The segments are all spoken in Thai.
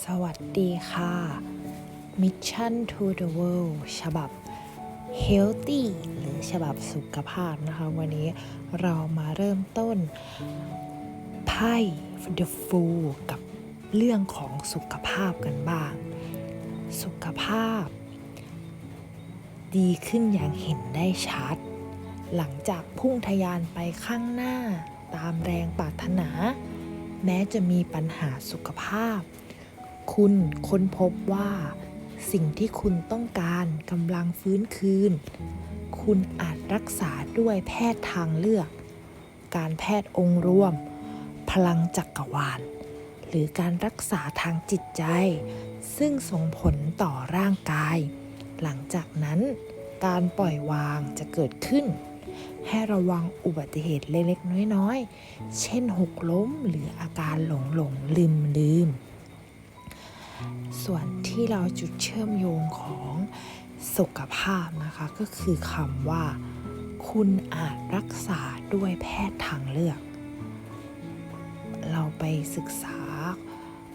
สวัสดีค่ะ Mission to the World ฉบับ Healthy หรือฉบับสุขภาพนะคะ วันนี้เรามาเริ่มต้นไพ่ The Fool กับเรื่องของสุขภาพกันบ้าง สุขภาพ ดีขึ้นอย่างเห็นได้ชัด หลังจากพุ่งทะยานไปข้างหน้าตามแรงปรารถนา แม้จะมีปัญหาสุขภาพ คุณค้นพบว่า สิ่งที่คุณต้องการกำลังฟื้นคืน คุณอาจรักษาด้วยแพทย์ทางเลือก การแพทย์องค์รวม พลังจักรวาล หรือการรักษาทางจิตใจ ซึ่งส่งผลต่อร่างกาย หลังจากนั้น การปล่อยวางจะเกิดขึ้นให้ระวังอุบัติเหตุเล็กๆ น้อย ๆ เช่นหกล้มหรืออาการหลงหลงลืมลืม ส่วนที่เราจุดเชื่อมโยงของสุขภาพนะคะ ก็คือคำว่า คุณอาจรักษาด้วยแพทย์ทางเลือก เราไปศึกษา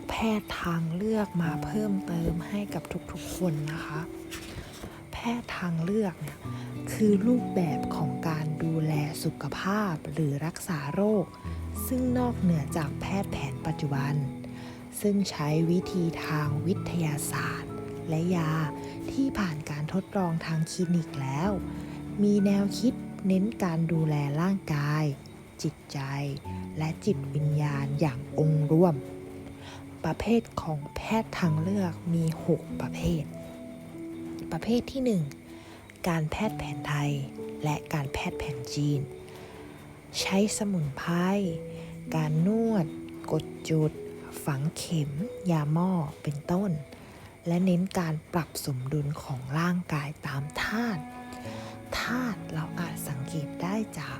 แพทย์ทางเลือกมาเพิ่มเติมให้กับทุกๆคนนะคะ แพทย์ทางเลือกเนี่ยคือรูปแบบของการดูแลสุขภาพหรือรักษาโรค ซึ่งนอกเหนือจากแพทย์แผนปัจจุบัน ซึ่งใช้วิธีทางวิทยาศาสตร์ และยาที่ผ่านการทดลองทางคลินิกแล้ว มีแนวคิดเน้นการดูแลร่างกาย จิตใจ และจิตวิญญาณอย่างองค์รวม ประเภทของแพทย์ทางเลือกมี 6 ประเภท ประเภทที่ 1 การแพทย์แผนไทย และการแพทย์แผนจีน ใช้สมุนไพรการนวด กดจุด ฝังเข็ม ยาหม้อเป็นต้น และเน้นการปรับสมดุลของร่างกายตามธาตุธาตุเราอาจสังเกตได้จาก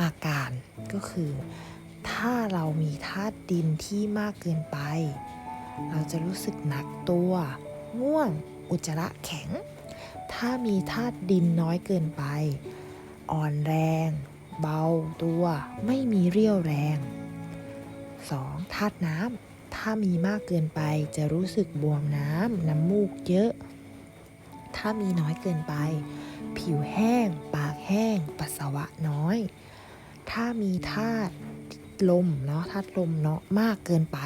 อาการก็คือ ถ้าเรามีธาตุดินที่มากเกินไป เราจะรู้สึกหนักตัว ง่วง อุจจาระแข็ง ถ้ามีธาตุดินน้อยเกินไป อ่อนแรง เบาตัว ไม่มีเรี่ยวแรง 2. ธาตุน้ำถ้ามีมากเกินไปจะรู้สึกบวมน้ำน้ำมูกเยอะ ถ้ามีน้อยเกินไป ผิวแห้ง ปากแห้ง ปัสสาวะน้อย ถ้ามีธาตุลมเนาะธาตุลมเนาะมากเกินไป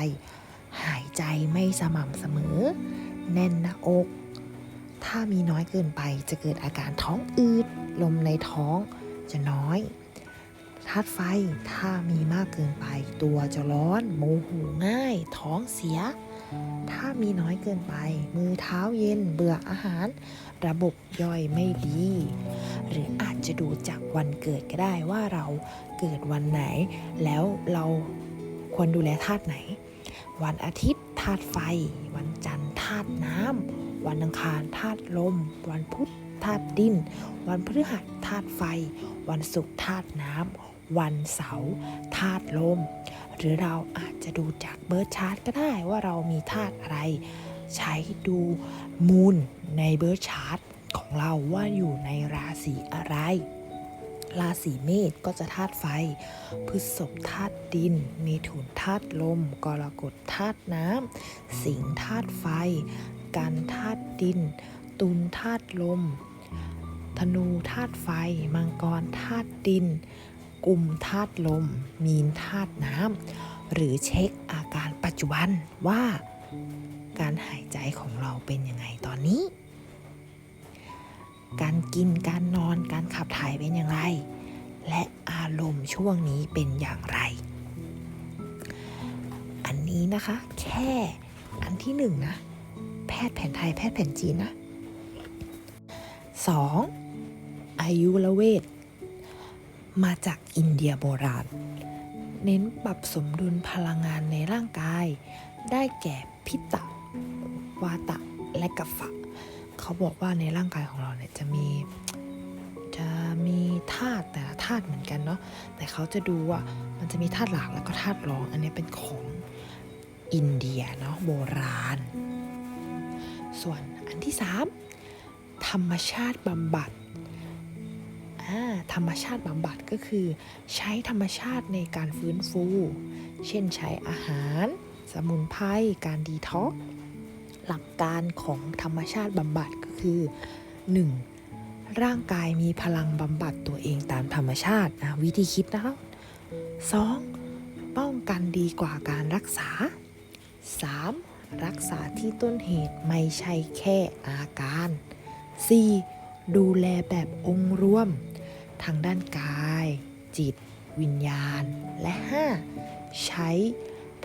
หายใจไม่สม่ำเสมอ แน่นหน้าอก ถ้ามีน้อยเกินไปจะเกิดอาการท้องอืด ลมในท้องจะน้อย ธาตุไฟถ้ามีมากเกินไป ตัวจะร้อนโมโหง่าย ท้องเสีย ถ้ามีน้อยเกินไป มือเท้าเย็นเบื่ออาหาร ระบบย่อยไม่ดี หรืออาจจะดูจากวันเกิดก็ได้ว่าเราเกิดวันไหน แล้วเราควรดูแลธาตุไหน วันอาทิตย์ธาตุไฟ วันจันทร์ธาตุน้ำวันอังคารธาตุลม วันพุธธาตุดิน วันพฤหัสธาตุไฟ วันศุกร์ธาตุน้ำ วันเสาร์ธาตุลม หรือเราอาจจะดูจากเบิร์ดชาร์ตก็ได้ว่าเรามีธาตุอะไร ใช้ดูมูลในเบิร์ดชาร์ตของเราว่าอยู่ในราศีอะไร ราศีเมษก็จะธาตุไฟ พฤษภธาตุดินเมถุนธาตุลม กรกฎธาตุน้ำ สิงห์ธาตุไฟ กันธาตุดิน ตุลธาตุลม ธนูธาตุไฟ มังกรธาตุดิน กุมธาตุลม มีนธาตุน้ำหรือเช็คอาการปัจจุบันว่าการหายใจของเราเป็นยังไงตอนนี้ การกินการนอนการขับถ่ายเป็นอย่างไร และอารมณ์ช่วงนี้เป็นอย่างไร อันนี้นะคะ แค่อันที่หนึ่งนะ แพทย์แผนไทยแพทย์แผนจีนนะ 2. อายุรเวท มาจากอินเดียโบราณ เน้นปรับสมดุลพลังงานในร่างกาย ได้แก่พิตะ วาตะ และกัฟฟะ เขาบอกว่าในร่างกายของเราเนี่ยจะมีจะมีธาตุแต่ละธาตุเหมือนกันเนาะแต่เขาจะดูว่ามันจะมีธาตุหลักแล้วก็ธาตุรอง อันนี้เป็นของอินเดียเนาะโบราณ ส่วนอันที่ 3 ธรรมชาติบำบัด ธรรมชาติบำบัดก็คือ ใช้ธรรมชาติในการฟื้นฟู เช่นใช้อาหาร สมุนไพรการดีท็อกหลักการของธรรมชาติบำบัดก็คือ 1. ร่างกายมีพลังบำบัดตัวเองตามธรรมชาติวิธีคิดนะครับ 2. ป้องกันดีกว่าการรักษา 3. รักษาที่ต้นเหตุไม่ใช่แค่อาการ 4. ดูแลแบบองค์รวม ทางด้านกาย จิต วิญญาณ และ 5. ใช้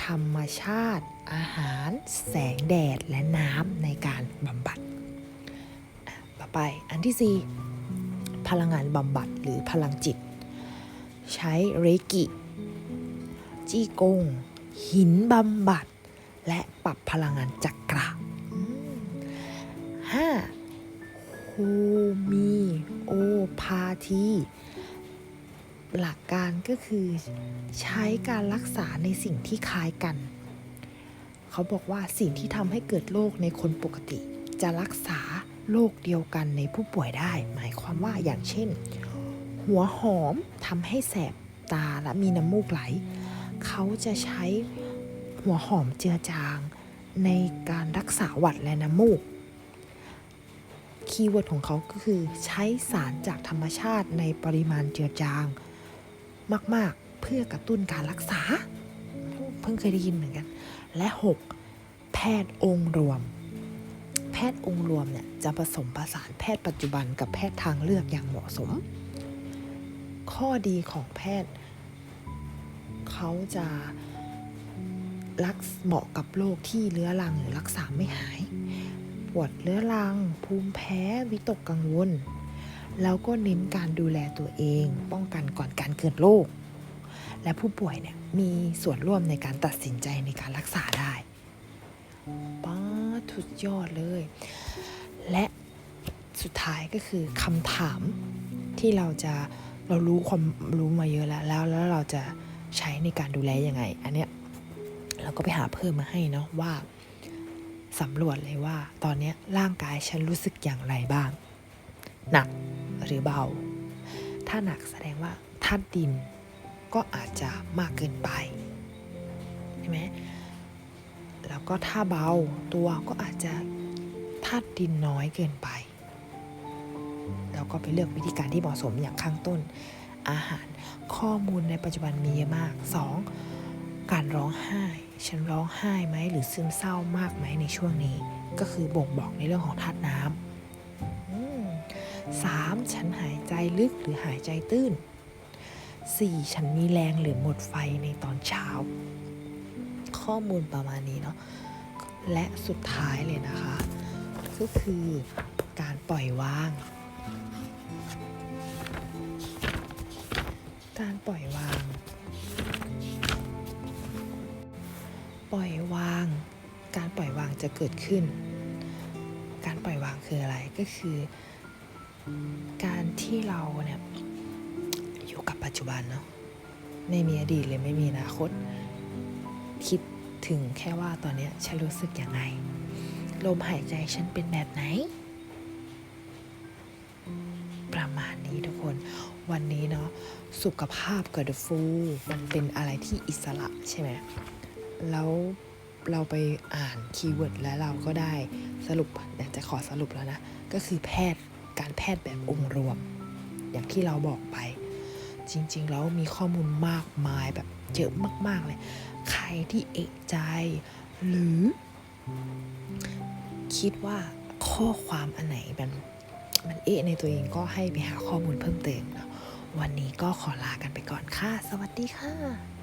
ธรรมชาติ อาหาร แสงแดดและน้ำในการบำบัด ต่อไปอันที่ 4 พลังงานบำบัดหรือพลังจิต ใช้เรกิ จี้กง หินบำบัด และปรับพลังงานจักระ 5. ภูมีโอพาทีหลักการก็คือใช้การรักษาในสิ่งที่คล้ายกัน เขาบอกว่าสิ่งที่ทำให้เกิดโรคในคนปกติ จะรักษาโรคเดียวกันในผู้ป่วยได้ หมายความว่าอย่างเช่น หัวหอมทำให้แสบตาและมีน้ำมูกไหล เขาจะใช้หัวหอมเจือจางในการรักษาหวัดและน้ำมูก คีย์เวิร์ดของเขาก็คือ ใช้สารจากธรรมชาติในปริมาณเจือจาง มากๆเพื่อกระตุ้นการรักษา เพิ่งเคยได้ยินเหมือนกัน และ 6. แพทย์องค์รวม แพทย์องค์รวมเนี่ยจะผสมผสานแพทย์ปัจจุบันกับแพทย์ทางเลือกอย่างเหมาะสม ข้อดีของแพทย์ เขาจะรักเหมาะกับโรคที่เรื้อรังหรือรักษาไม่หาย ปวดเรื้อรัง ภูมิแพ้วิตกกังวล แล้วก็เน้นการดูแลตัวเอง ป้องกันก่อนการเกิดโรคและผู้ป่วยเนี่ยมีส่วนร่วมในการตัดสินใจในการรักษาได้ป้าดสุดยอดเลย และสุดท้ายก็คือคำถามที่เราจะเรารู้ความรู้มาเยอะแล้วแล้วแล้วเราจะใช้ในการดูแลยังไง อันเนี้ยเราก็ไปหาเพิ่มมาให้เนาะว่า สำรวจเลยว่า ตอนนี้ร่างกายฉันรู้สึกอย่างไรบ้าง หนักหรือเบา ถ้าหนักแสดงว่าธาตุดินก็อาจจะมากเกินไปใช่ไหมแล้วก็ถ้าเบาตัวก็อาจจะธาตุดินน้อยเกินไป แล้วก็ไปเลือกวิธีการที่เหมาะสมอย่างข้างต้น อาหารข้อมูลในปัจจุบันมีเยอะมาก 2. การร้องไห้ ฉันร้องไห้ไหมหรือซึมเศร้ามากไหมในช่วงนี้ ก็คือบ่งบอกในเรื่องของธาตุน้ำสามฉันหายใจลึกหรือหายใจตื้น 4. ฉันมีแรงหรือหมดไฟในตอนเช้า ข้อมูลประมาณนี้เนาะและสุดท้ายเลยนะคะ ก็คือการปล่อยวาง การปล่อยวาง ปล่อยวาง การปล่อยวางจะเกิดขึ้น การปล่อยวางคืออะไรก็คือ การที่เราเนี่ยอยู่กับปัจจุบันเนาะไม่มีอดีตเลยไม่มีอนาคต คิดถึงแค่ว่าตอนนี้ฉันรู้สึกยังไงลมหายใจฉันเป็นแบบไหน ประมาณนี้ทุกคน วันนี้เนาะสุขภาพกับ The Full มันเป็นอะไรที่อิสระใช่ไหม แล้วเราไปอ่านคีย์เวิร์ดแล้วเราก็ได้สรุปอยากจะขอสรุปแล้วนะ ก็คือแพทย์การแพทย์แบบองค์รวม อย่างที่เราบอกไป จริง ๆ แล้วมีข้อมูลมากมายแบบเยอะมาก ๆ เลย ใครที่เอกใจ หรือ คิดว่าข้อความอันไหนมันมันเอะในตัวเองก็ให้ไปหาข้อมูลเพิ่มเติมเนาะวันนี้ก็ขอลากันไปก่อนค่ะ สวัสดีค่ะ